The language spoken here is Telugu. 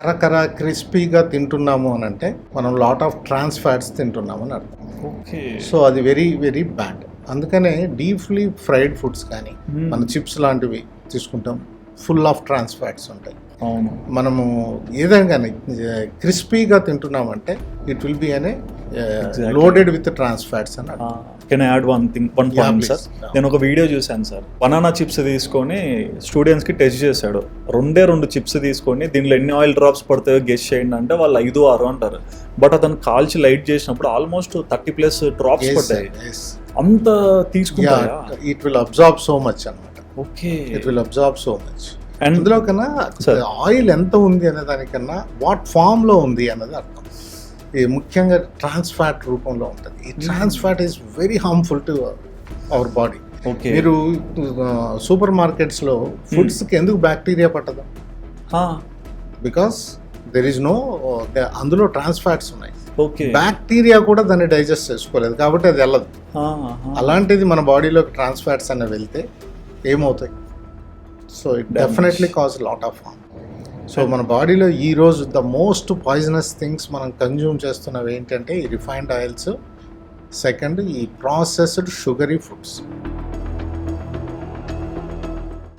కరకర క్రిస్పీగా తింటున్నాము అని అంటే మనం లాట్ ఆఫ్ ట్రాన్స్ ఫ్యాట్స్ తింటున్నాము అని అర్థం ఓకే సో అది వెరీ వెరీ బ్యాడ్ అందుకనే డీప్లీ ఫ్రైడ్ ఫుడ్స్ కానీ Hmm. మన చిప్స్ లాంటివి తీసుకుంటాం ఫుల్ ఆఫ్ ట్రాన్స్ ఫ్యాట్స్ ఉంటాయి అవును మనము ఏదైనా కానీ క్రిస్పీగా తింటున్నామంటే ఇట్ విల్ బి అనే. లోడెడ్ విత్ ట్రాన్స్ ఫ్యాట్స్ అని. Can add one thing one point. Sir. నేను ఒక వీడియో చూశాను సార్ బనానా చిప్స్ తీసుకొని స్టూడెంట్స్కి టెస్ట్ చేశాడు. రెండే రెండు చిప్స్ తీసుకొని దీనిలో ఎన్ని ఆయిల్ డ్రాప్స్ పడతాయో గెస్ట్ చేయండి అంటే వాళ్ళు ఐదు ఆరు అంటారు. బట్ అతను కాల్చి లైట్ చేసినప్పుడు ఆల్మోస్ట్ థర్టీ ప్లస్ డ్రాప్స్ పడ్డాయి. అంత తీసుకుంటాయా? It will absorb so much అనమాట okay it will absorb so much and అందులో కన్నా. ఆయిల్ ఎంత ఉంది అనే దానికన్నా వాట్ ఫామ్లో ఉంది అన్నది అర్థం. ముఖ్యంగా ట్రాన్స్ ఫ్యాట్ రూపంలో ఉంటుంది. ఈ trans fat is very harmful to our body okay. మీరు సూపర్ మార్కెట్స్లో ఫుడ్స్కి ఎందుకు బ్యాక్టీరియా పట్టదు? బికాస్ దెర్ ఇస్ నో అందులో ట్రాన్స్ ఫ్యాట్స్ ఉన్నాయి. ఓకే. బ్యాక్టీరియా కూడా దాన్ని డైజెస్ట్ చేసుకోలేదు కాబట్టి అది వెళ్ళదు. అలాంటిది మన బాడీలోకి ట్రాన్స్ ఫ్యాట్స్ అనేవి వెళ్తే ఏమవుతాయి? So it. Definitely cause lot of harm so మన బాడీలో ఈ రోజు ద మోస్ట్ పాయిజనస్ థింగ్స్ మనం కన్జ్యూమ్ చేస్తున్నవి ఏంటంటే ఈ రిఫైన్డ్ ఆయిల్స్ సెకండ్ ఈ ప్రాసెస్డ్ షుగరీ ఫుడ్స్